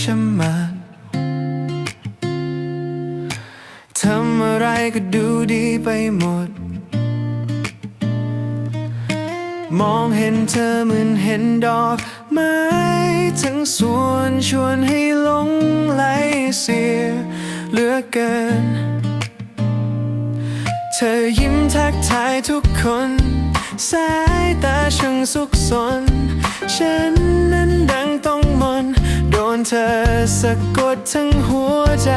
ฉันมาทำอะไรก็ดูดีไปหมด มองเห็นเธอเหมือนเห็นดอกไม้ทั้งสวนชวนให้หลงไหลเสียเหลือเกิน เธอยิ้มทักทายทุกคน สายตาช่างสุขสน ฉันนั้นดัง ธอสะกดทั้งหัวใจ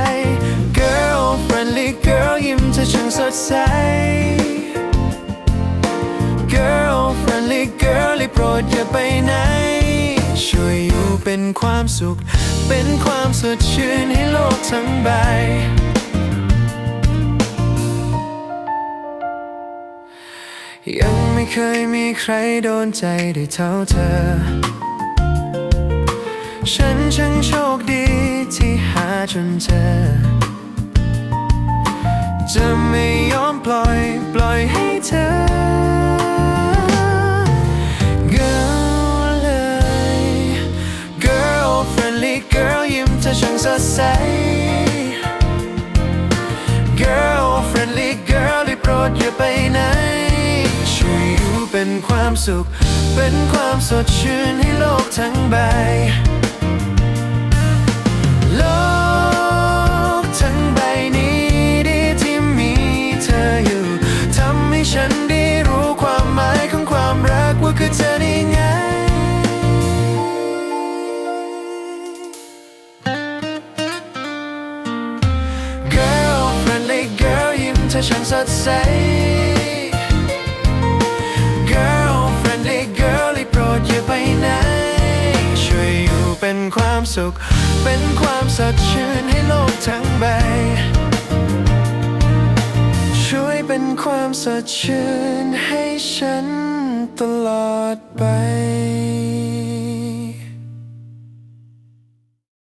Girl friendly girl ยิ้มเธอช่างสดใส Girl friendly girl รีบโปรดอย่าไปไหน ช่วยอยู่เป็นความสุข เป็นความสดชื่นให้โลกทั้งใบยังไม่เคยมีใครโดนใจได้เท่าเธอ ฉันช่างโชคดีที่หาจนเจอ จะไม่ยอมปล่อยปล่อยให้เธอ Girl เลย Girl friendly girl ยิ้มเธอช่างสดใส Girl friendly girl ได้โปรดอย่าไปไหนช่วยอยู่เป็นความสุข เป็นความสดชื่นให้โลกทั้งใบ เธอช่างสดใส Girl friendly girl โปรดอย่าไปไหน ช่วยอยู่เป็นความสุข เป็นความสดชื่นให้โลกทั้งใบ ช่วยเป็นความสดชื่นให้ฉันตลอดไป